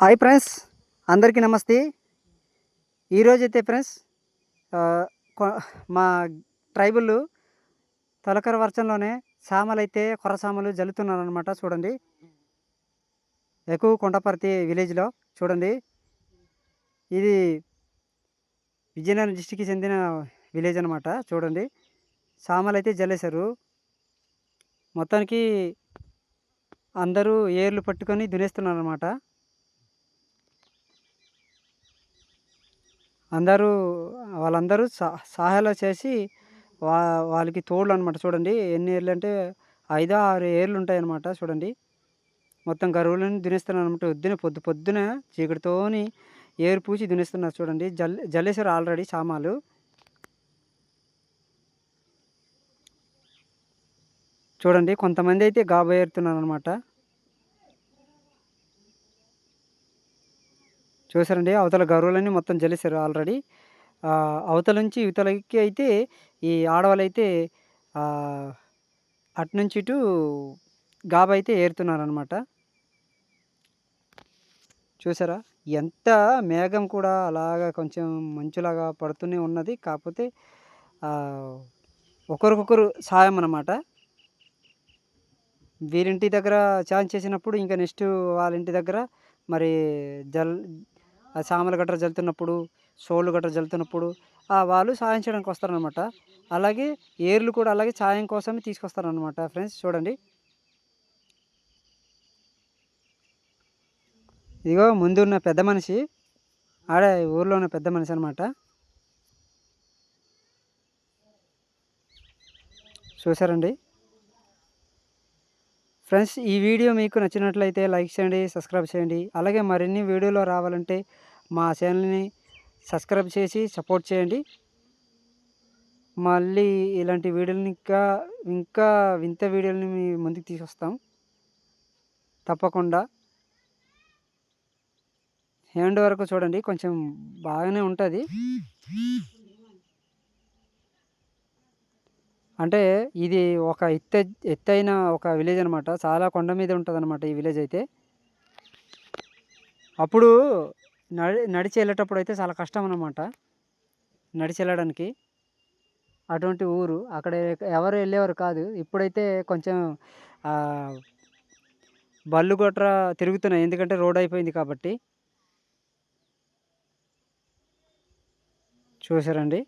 Hi friends అందరికీ నమస్తే. ఈరోజైతే ఫ్రెండ్స్ కొ- మా ట్రైబుల్ తొలకర వర్షంలోనే సామలు అయితే కొర సామలు జల్లుతున్నారనమాట చూడండి. ఎక్కువ కొండపర్తి విలేజ్లో చూడండి. ఇది విజయనగరం డిస్టిక్కి చెందిన విలేజ్ అనమాట చూడండి. సామలు అయితే జల్లేశారు. మొత్తానికి అందరూ ఏర్లు పట్టుకొని దునేస్తున్నారు అనమాట అందరూ వాళ్ళందరూ సా సహాయాలు చేసి వా వాళ్ళకి తోళ్ళు అనమాట చూడండి ఎన్ని ఏర్లు అంటే ఐదో ఆరు ఏర్లు ఉంటాయన్నమాట చూడండి. మొత్తం గరువులను దునేస్తున్నారు అనమాట పొద్దున పొద్దు పొద్దున చీకటితోని ఏరు పూసి దున్నిస్తున్నారు చూడండి. జల్ జల్లేశారు ఆల్రెడీ సామాలు చూడండి కొంతమంది అయితే గాబోయేరుతున్నారు అనమాట చూసారండి అవతల గరువులన్నీ మొత్తం జల్లేశారు ఆల్రెడీ. అవతల నుంచి ఇవతలకి అయితే ఈ ఆడవాళ్ళు అయితే అటు నుంచి ఇటు గాబ అయితే ఏరుతున్నారనమాట చూసారా ఎంత మేఘం కూడా అలాగా కొంచెం మంచులాగా పడుతూనే ఉన్నది. కాకపోతే ఒకరికొకరు సాయం అనమాట వీరింటి దగ్గర ఛాన్స్ చేసినప్పుడు ఇంకా నెక్స్ట్ వాళ్ళ ఇంటి దగ్గర మరి జల్ ఆ సామల గట్ర జల్లుతున్నప్పుడు సోళ్ళు గట్ర జల్లుతున్నప్పుడు ఆ వాళ్ళు సాయం చేయడానికి వస్తారనమాట అలాగే ఏర్లు కూడా అలాగే సాయం కోసమే తీసుకొస్తారనమాట ఫ్రెండ్స్ చూడండి. ఇదిగో ముందు ఉన్న పెద్ద మనిషి ఆడే ఊర్లో ఉన్న పెద్ద మనిషి అనమాట చూసారండి ఫ్రెండ్స్ ఈ వీడియో మీకు నచ్చినట్లయితే లైక్ చేయండి సబ్స్క్రైబ్ చేయండి. అలాగే మరిన్ని వీడియోలు రావాలంటే మా ఛానల్ని సబ్స్క్రైబ్ చేసి సపోర్ట్ చేయండి. మళ్ళీ ఇలాంటి వీడియోలని ఇంకా ఇంకా వింత వీడియోలని మీ ముందుకు తీసుకొస్తాం. తప్పకుండా. హ్యాండ్ వరకు చూడండి కొంచెం బాగానే ఉంటుంది. అంటే ఇది ఒక ఎత్తు ఎత్తైన ఒక విలేజ్ అనమాట చాలా కొండ మీద ఉంటుంది అనమాట ఈ విలేజ్ అయితే. అప్పుడు నడి నడిచి వెళ్ళేటప్పుడు అయితే చాలా కష్టం అనమాట నడిచి వెళ్ళడానికి. అటువంటి ఊరు. అక్కడ ఎవరు వెళ్ళేవారు కాదు. ఇప్పుడైతే కొంచెం బళ్ళు గొట్ర తిరుగుతున్నాయి. ఎందుకంటే రోడ్ అయిపోయింది కాబట్టి. చూసారండి